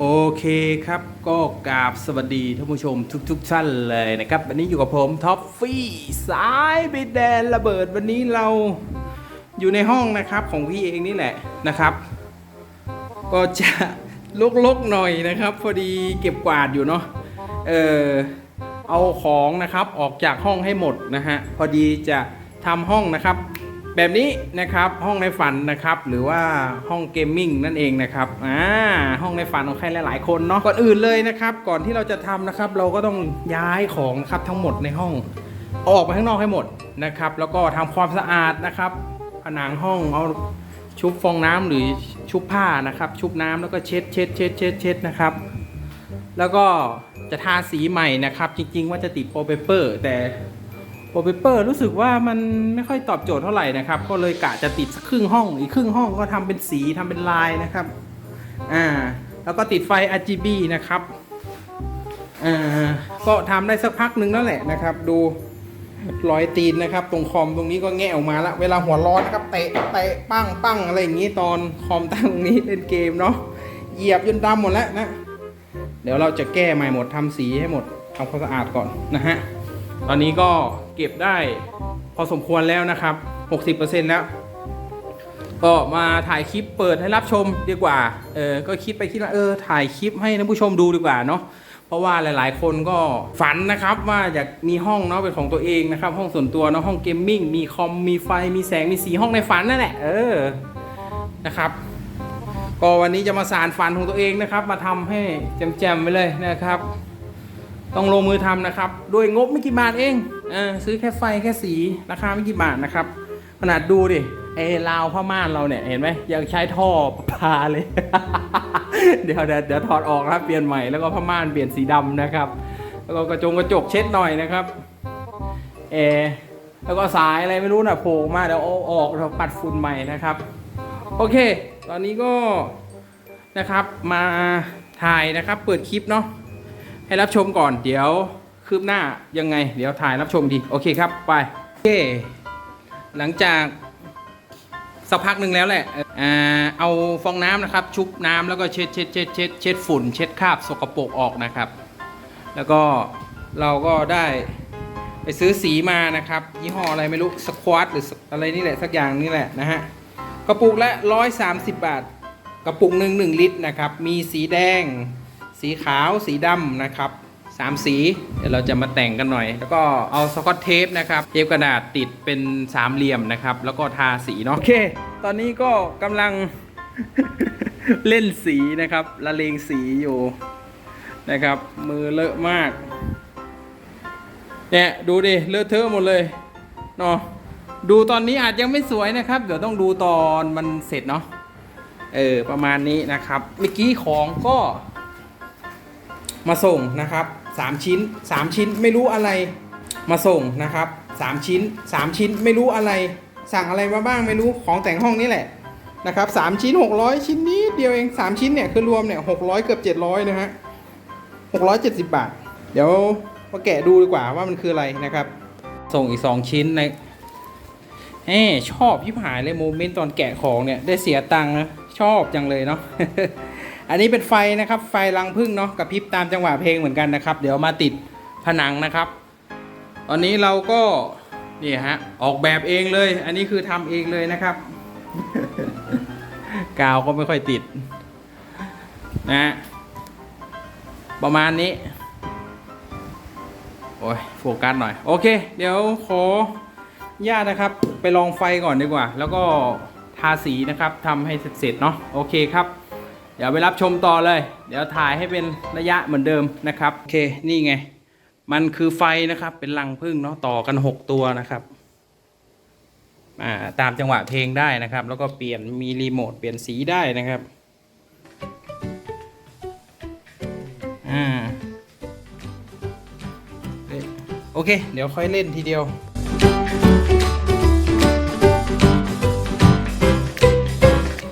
โอเคครับก็กราบสวัสดีท่านผู้ชมทุกๆท่านเลยนะครับ วันนี้อยู่กับผมท็อฟฟี่สายไปแดนระเบิดวันนี้เราอยู่ในห้องนะครับของพี่เองนี่แหละนะครับ ก็จะลกๆหน่อยนะครับ พอดีเก็บกวาดอยู่เนาะเออเอาของนะครับออกจากห้องให้หมดนะฮะพอดีจะทำห้องนะครับ แบบนี้นะครับห้องในฝันนะครับหรือว่าห้องเกมมิ่งนั่นเองนะครับอ่าห้องในฝันของใครหลาย ๆ คนเนาะก่อนอื่นเลยนะครับ ก่อนที่เราจะทำนะครับ เราก็ต้องย้ายของนะครับทั้งหมดในห้องเอาออกไปข้างนอกให้หมดนะครับ แล้วก็ทำความสะอาดนะครับ ผนังห้องเอาชุบฟองน้ำหรือชุบผ้านะครับ ชุบน้ำแล้วก็เช็ดเช็ดเช็ดเช็ดเช็ดนะครับ แล้วก็จะทาสีใหม่นะครับ จริง ๆ ว่าจะติดโปรเปเปอร์ แต่ โปรเปเปอร์รู้สึกว่ามันไม่ค่อยตอบโจทย์เท่าไหร่นะครับ ก็เลยกะจะติดสักครึ่งห้อง อีกครึ่งห้องก็ทำเป็นสีทำเป็นลายนะครับอ่าแล้วก็ติดไฟ RGB นะครับอ่าก็ทำได้สักพักหนึ่งแล้วแหละนะครับ ดูรอยตีนนะครับ ตรงคอมตรงนี้ก็แงะออกมาล้วเวลาหัวร้อนนะครับเตะเตะปั้งปั้งอะไรอย่างนี้ตอนคอมตั้งตรงนี้เล่นเกมเนาะเหยียบจนดำหมดแล้วนะเดี๋ยวเราจะแก้ใหม่หมดทำสีให้หมดทำความสะอาดก่อนนะฮะตอนนี้ก็ เก็บได้พอสมควรแล้วนะครับ 60%แล้ว ก็มาถ่ายคลิปเปิดให้รับชมดีกว่า เออ ก็คิดไปคิดมาเออ ถ่ายคลิปให้ท่านผู้ชมดูดีกว่าเนาะ เพราะว่าหลาย ๆ คนก็ฝันนะครับว่าอยากมีห้องเนาะเป็นของตัวเองนะครับ ห้องส่วนตัวเนาะห้องเกมมิ่ง มีคอม มีไฟ มีแสง มีสีห้องในฝันนั่นแหละ เออ นะครับ ก็วันนี้จะมาสารฝันของตัวเองนะครับ มาทำให้แจ่มๆไปเลยนะครับ ต้องลงมือทำนะครับ ด้วยงบไม่กี่บาทเองเออซื้อแค่ไฟแค่สีราคาไม่กี่บาทนะครับ ขนาดดูดิไอ้ราวผ้าม่านเราเนี่ยเห็นไหมยังใช้ท่อประปาเลย เดี๋ยวเดี๋ยวเดี๋ยวถอดออกครับเปลี่ยนใหม่แล้วก็ผ้าม่านเปลี่ยนสีดำนะครับ แล้วก็กระจงกระจกเช็ดหน่อยนะครับเอแล้วก็สายอะไรไม่รู้นะโผล่มาเดี๋ยวเอาออกเราปัดฝุ่นใหม่นะครับ โอเค ตอนนี้ก็นะครับมาถ่ายนะครับ เปิดคลิปเนาะ ให้รับชมก่อน เดี๋ยวคืบหน้ายังไง เดี๋ยวถ่ายรับชมดี โอเคครับ ไป โอเค หลังจากสักพักหนึ่งแล้วแหละอ่าเอาฟองน้ำนะครับ ชุบน้ำแล้วก็เช็ดเช็ดเช็ดเช็ดเช็ดฝุ่น เช็ดคราบสกปรกออกนะครับ แล้วก็เราก็ได้ไปซื้อสีมานะครับ ยี่ห้ออะไรไม่รู้สควอตหรืออะไรนี่แหละสักอย่างนี่แหละนะฮะกระปุกละ 130 บาท กระปุกหนึ่งหนึ่งลิตรนะครับ มีสีแดง สีขาวสีดำนะครับสามสีเดี๋ยวเราจะมาแต่งกันหน่อย แล้วก็เอาสกอตเทปนะครับเทปกระดาษติดเป็นสามเหลี่ยมนะครับ แล้วก็ทาสีเนาะโอเค ตอนนี้ก็กำลัง เล่นสีนะครับละเลงสีอยู่นะครับ มือเลอะมากเนี่ยดูดิเลอะเทอะหมดเลยเนาะดูตอนนี้อาจยังไม่สวยนะครับ เดี๋ยวต้องดูตอนมันเสร็จเนาะเออประมาณนี้นะครับเมื่อกี้ของก็ มาส่งนะครับสามชิ้นสามชิ้นไม่รู้อะไรมาส่งนะครับสามชิ้นสามชิ้นไม่รู้อะไร สั่งอะไรมาบ้างไม่รู้ของแต่งห้องนี่แหละนะครับสามชิ้นหกร้อยชิ้นนี้เดียวเองสามชิ้นเนี่ยคือรวมเนี่ยหกร้อยเกือบเจ็ดร้อยนะฮะหกร้อยเจ็ดสิบบาท เดี๋ยวมาแกะดูดีกว่าว่ามันคืออะไรนะครับ ส่งอีกสองชิ้นในเอ้ชอบยิบหายเลยโมเมนต์ตอนแกะของเนี่ยได้เสียตังค์นะชอบจังเลยเนาะ อันนี้เป็นไฟนะครับ ไฟรังพึ่งเนาะกระพริบตามจังหวะเพลงเหมือนกันนะครับ เดี๋ยวมาติดผนังนะครับ ตอนนี้เราก็นี่ฮะออกแบบเองเลย อันนี้คือทำเองเลยนะครับ กาวก็ไม่ค่อยติดนะ ประมาณนี้ โอ้ยโฟกัสหน่อย โอเค เดี๋ยวขอญาตนะครับ ไปลองไฟก่อนดีกว่า แล้วก็ทาสีนะครับทำให้เสร็จๆเนาะโอเคครับ เดี๋ยวไปรับชมต่อเลย เดี๋ยวถ่ายให้เป็นระยะเหมือนเดิมนะครับ โอเค นี่ไง มันคือไฟนะครับ เป็นรังพึ่งเนาะ ต่อกัน 6 ตัวนะครับ อ่า ตามจังหวะเพลงได้นะครับ แล้วก็เปลี่ยน มีรีโมท เปลี่ยนสีได้นะครับ อ่า โอเค เดี๋ยวค่อยเล่นทีเดียว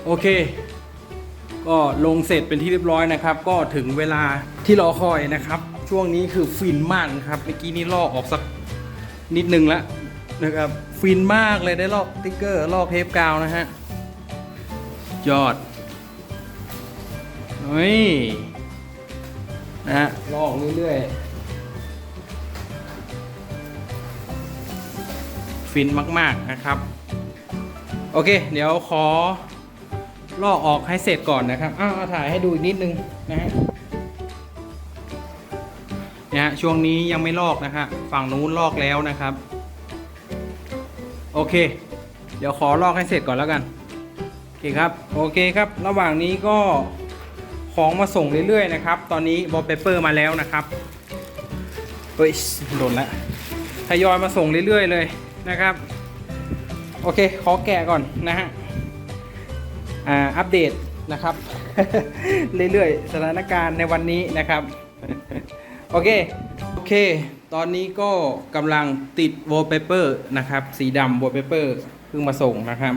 โอเค ก็ลงเสร็จเป็นที่เรียบร้อยนะครับ ก็ถึงเวลาที่รอคอยนะครับ ช่วงนี้คือฟินมากครับเมื่อกี้นี่ลอกออกสักนิดนึงแล้วนะครับฟินมากเลยได้ลอกติ๊กเกอร์ลอกเทปกาวนะฮะยอดเฮ้ยนะฮะลอกเรื่อยๆ ฟินมากๆนะครับ โอเค เดี๋ยวขอ ลอกออกให้เสร็จก่อนนะครับ อ้าวเอาถ่ายให้ดูอีกนิดนึงนะฮะเนี่ยฮะช่วงนี้ยังไม่ลอกนะฮะฝั่งนู้นลอกแล้วนะครับ โอเค เดี๋ยวขอลอกให้เสร็จก่อนแล้วกันโอเคครับโอเคครับ ระหว่างนี้ก็ของมาส่งเรื่อยๆนะครับ ตอนนี้บอลเปเปอร์มาแล้วนะครับเฮ้ยโดนละทยอยมาส่งเรื่อยๆเลยนะครับ โอเค ขอแกะก่อนนะฮะ อ่าอัปเดตนะครับ เรื่อยๆ สถานการณ์ในวันนี้นะครับ โอเค โอเค ตอนนี้ก็กำลังติดวอลเปเปอร์นะครับ สีดำวอลเปเปอร์เพิ่งมาส่งนะครับ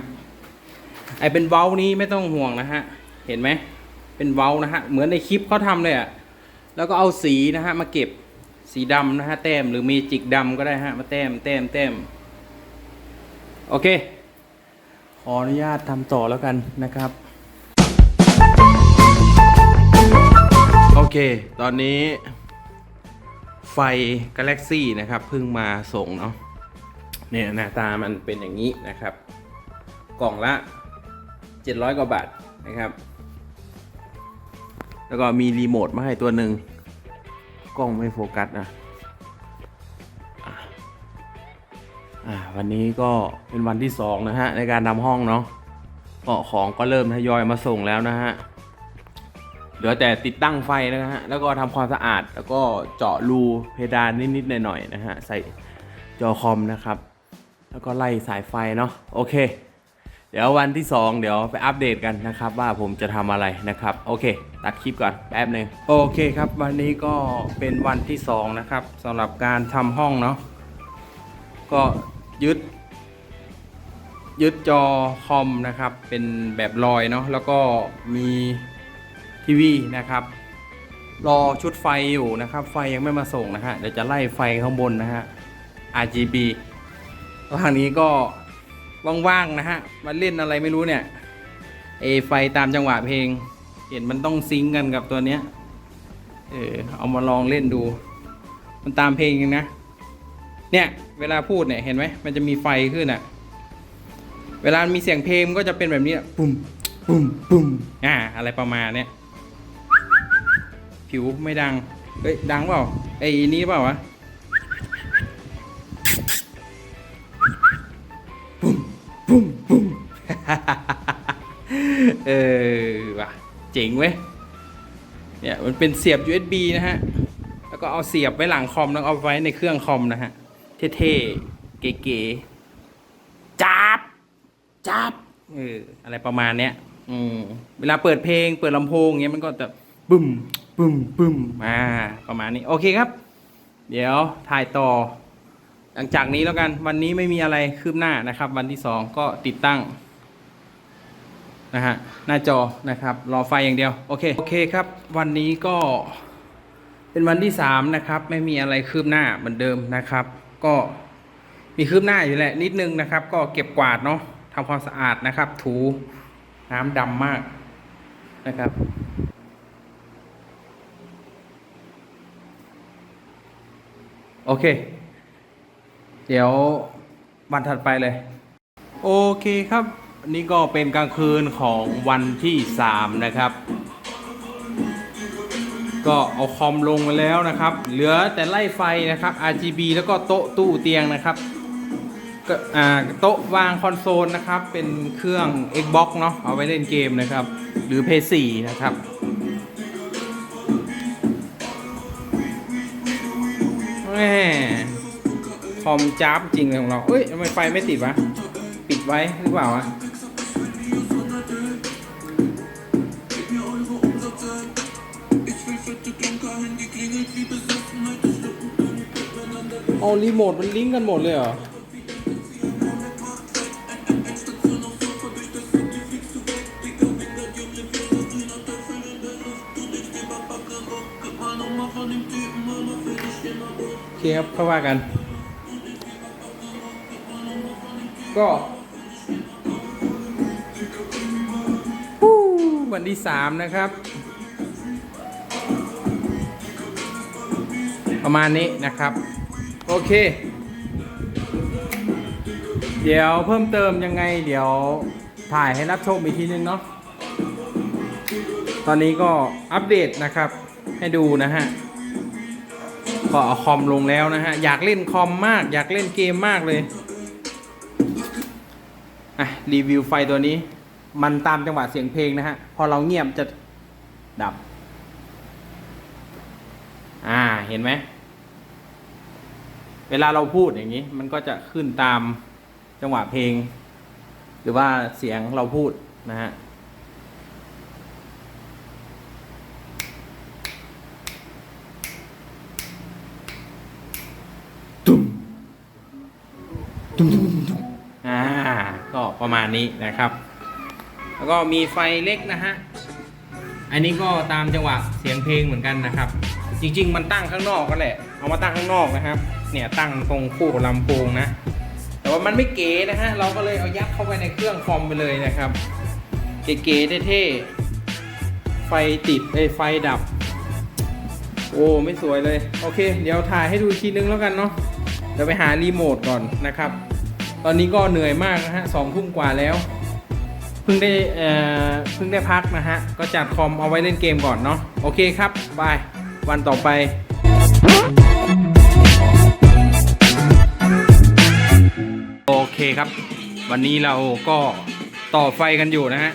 ไอเป็นเว้านี้ไม่ต้องห่วงนะฮะ เห็นไหม เป็นเว้านะฮะ เหมือนในคลิปเขาทำเลยอะ่ะแล้วก็เอาสีนะฮะ มาเก็บสีดำนะฮะ แต้มหรือเมจิกดำก็ได้ฮะ มาแต้มแต้มแต้มโอเค ออนุญาตทำต่อแล้วกันนะครับ โอเค ตอนนี้ ไฟ Galaxy นะครับเพิ่งมาส่งเนาะเนี่ยหน้าตามันเป็นอย่างนี้นะครับ กล่องละ 700 กว่าบาทนะครับ แล้วก็มีรีโมทมาให้ตัวหนึ่งกล้องไม่โฟกัสนะอะ วันนี้ก็เป็นวันที่สองนะฮะ ในการทำห้องเนาะก็ของก็เริ่มทยอยมาส่งแล้วนะฮะ เหลือแต่ติดตั้งไฟนะฮะ แล้วก็ทำความสะอาด แล้วก็เจาะรูเพดานนิดๆหน่อยๆนะฮะ ใส่จอคอมนะครับ แล้วก็ไล่สายไฟเนาะ โอเค เดี๋ยววันที่ 2 เดี๋ยวไปอัปเดตกันนะครับ ว่าผมจะทำอะไรนะครับ โอเค ตัดคลิปก่อนแป๊บหนึ่งโอเคครับ วันนี้ก็เป็นวันที่ 2 นะครับสำหรับการทำห้องเนาะ ก็ ยึด ยึดจอคอมนะครับ เป็นแบบลอยเนาะแล้วก็มีทีวีนะครับ รอชุดไฟอยู่นะครับ ไฟยังไม่มาส่งนะฮะเดี๋ยวจะไล่ไฟข้างบนนะฮะ RGB ระหว่างนี้ก็ว่างๆนะฮะมาเล่นอะไรไม่รู้เนี่ยเอไฟตามจังหวะเพลง เห็นมันต้องซิงก์กันกับตัวเนี้ยเออเอามาลองเล่นดู มันตามเพลงนะ เนี่ย เวลาพูดเนี่ยเห็นไหมมันจะมีไฟขึ้นอะ่ะ เวลามีเสียงเพลงมันก็จะเป็นแบบนี้อะปุ่มปุ่มปุ่มอ่า อะไรประมาณเนี้ยผิวไม่ดังเฮ้ยดังเปล่าไอ้นี้เปล่าวะปุ้มปุ้มปุ้มเออว่ะเจ๋งเว้ยเนี่ยมันเป็นเสียบ USB นะฮะ แล้วก็เอาเสียบไว้หลังคอมแล้วเอาไว้ในเครื่องคอมนะฮะ เท่ๆ เก๋ๆจับจับเอออะไรประมาณเนี้ยอืมเวลาเปิดเพลง เปิดลำโพงเงี้ยมันก็จะบึ้มบึ้มบึ้มอ่าประมาณนี้โอเคครับ เดี๋ยวถ่ายต่อ หลังจากนี้แล้วกันวันนี้ไม่มีอะไรคืบหน้านะครับ วันที่สองก็ติดตั้งนะฮะหน้าจอนะครับ รอไฟอย่างเดียว โอเคโอเคครับ วันนี้ก็เป็นวันที่สามนะครับ ไม่มีอะไรคืบหน้าเหมือนเดิมนะครับ ก็มีคืบหน้าอยู่แหละนิดนึงนะครับ ก็เก็บกวาดเนาะทำความสะอาดนะครับ ถูน้ำดำมากนะครับโอเค เดี๋ยววันถัดไปเลย โอเคครับ นี่ก็เป็นกลางคืนของวันที่สามนะครับ ก็เอาคอมลงมาแล้วนะครับ เหลือแต่ไล่ไฟนะครับ RGB แล้วก็โต๊ะตู้เตียงนะครับก็อ่าโต๊ะวางคอนโซลนะครับ เป็นเครื่อง Xbox เนาะเอาไว้เล่นเกมนะครับ หรือ PS4 นะครับแหมคอมจ้าบจริงเลยของเราเอ้ยทำไมไฟไม่ติดวะ ปิดไว้หรือเปล่าวะ เอารีโมทมันลิงก์กันหมดเลยเหรอโอเคครับเข้าว่ากัน ก็วันที่สามนะครับ ประมาณนี้นะครับ โอเค เดี๋ยวเพิ่มเติมยังไง เดี๋ยวถ่ายให้รับชมอีกทีนึงเนาะตอนนี้ก็อัปเดตนะครับ ให้ดูนะฮะก็เอาคอมลงแล้วนะฮะ อยากเล่นคอมมาก อยากเล่นเกมมากเลยอะรีวิวไฟตัวนี้ มันตามจังหวะเสียงเพลงนะฮะ พอเราเงียบจะดับ อ่าเห็นไหม เวลาเราพูดอย่างนี้ มันก็จะขึ้นตามจังหวะเพลง หรือว่าเสียงเราพูดนะฮะตุ้มตุ้มตุ้มตุ้มตุ้มอ่าก็ประมาณนี้นะครับ แล้วก็มีไฟเล็กนะฮะ อันนี้ก็ตามจังหวะเสียงเพลงเหมือนกันนะครับ จริง ๆ มันตั้งข้างนอกกันแหละ เอามาตั้งข้างนอกนะครับ เนี่ยตั้งตรงคู่กับลำโพงนะ แต่ว่ามันไม่เก๋นะฮะ เราก็เลยเอายัดเข้าไปในเครื่องคอมไปเลยนะครับ เก๋ๆเท่ๆ ไฟติดเอ้ยไฟดับ โอ้ไม่สวยเลย โอเค เดี๋ยวถ่ายให้ดูทีนึงแล้วกันเนาะ เดี๋ยวไปหารีโมทก่อนนะครับ ตอนนี้ก็เหนื่อยมากนะฮะสองทุ่มกว่าแล้ว เพิ่งได้เอ่อเพิ่งได้พักนะฮะ ก็จัดคอมเอาไว้เล่นเกมก่อนเนาะ โอเคครับบายวันต่อไป ครับ วันนี้เราก็ต่อไฟกันอยู่นะฮะ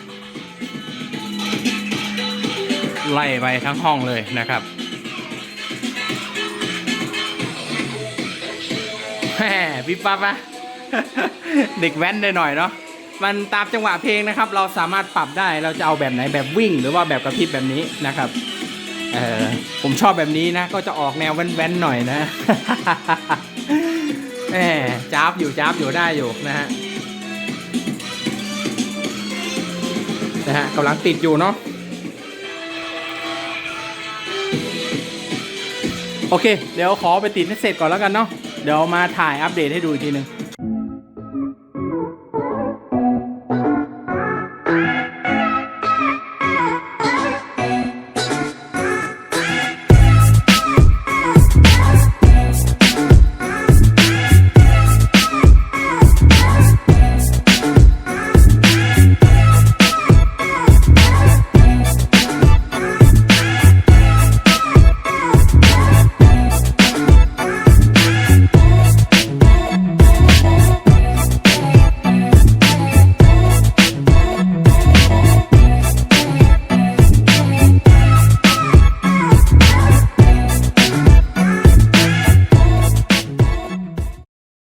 ไล่ไปทั้งห้องเลยนะครับแหมพี่ปั๊บอะเด็กแว้นได้หน่อยเนาะมันตามจังหวะเพลงนะครับ เราสามารถปรับได้เราจะเอาแบบไหนแบบวิ่ง หรือว่าแบบกระพริบแบบนี้นะครับเออผมชอบแบบนี้นะ ก็จะออกแนวแว้นๆหน่อยนะ แหมจ้าบอยู่จ้าบอยู่ได้อยู่นะฮะนะฮะกำลังติดอยู่เนาะโอเค เดี๋ยวขอไปติดให้เสร็จก่อนแล้วกันเนาะเดี๋ยวมาถ่ายอัปเดตให้ดูอีกทีหนึ่ง